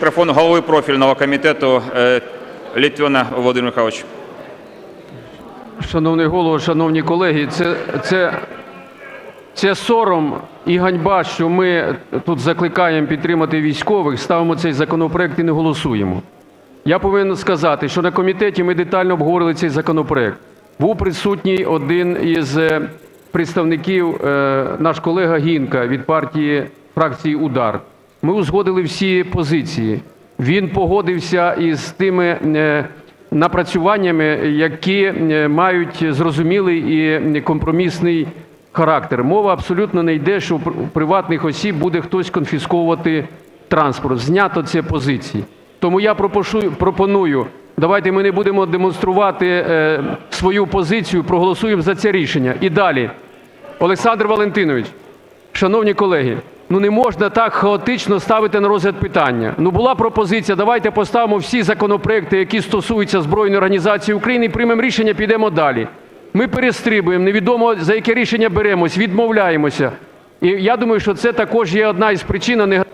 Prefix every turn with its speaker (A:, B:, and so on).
A: Мікрофон голови профільного комітету е, Літвіна Володимир Михайлович.
B: Шановний голово, шановні колеги, це, це, це сором і ганьба, що ми тут закликаємо підтримати військових, ставимо цей законопроект і не голосуємо. Я повинен сказати, що на комітеті ми детально обговорили цей законопроект. Був присутній один із е, представників, е, наш колега Гінка від партії фракції Удар. Ми узгодили всі позиції. Він погодився із тими е, напрацюваннями, які е, мають зрозумілий і компромісний характер. Мова абсолютно не йде, що у приватних осіб буде хтось конфісковувати транспорт. Знято ці позиції. Тому я пропоную, давайте ми не будемо демонструвати е, свою позицію, проголосуємо за це рішення. І далі. Олександр Валентинович, шановні колеги, ну не можна так хаотично ставити на розгляд питання. Ну була пропозиція, давайте поставимо всі законопроекти, які стосуються Збройної організації України, і приймемо рішення, підемо далі. Ми перестрибуємо, невідомо за яке рішення беремось, відмовляємося. І я думаю, що це також є одна із причин, а не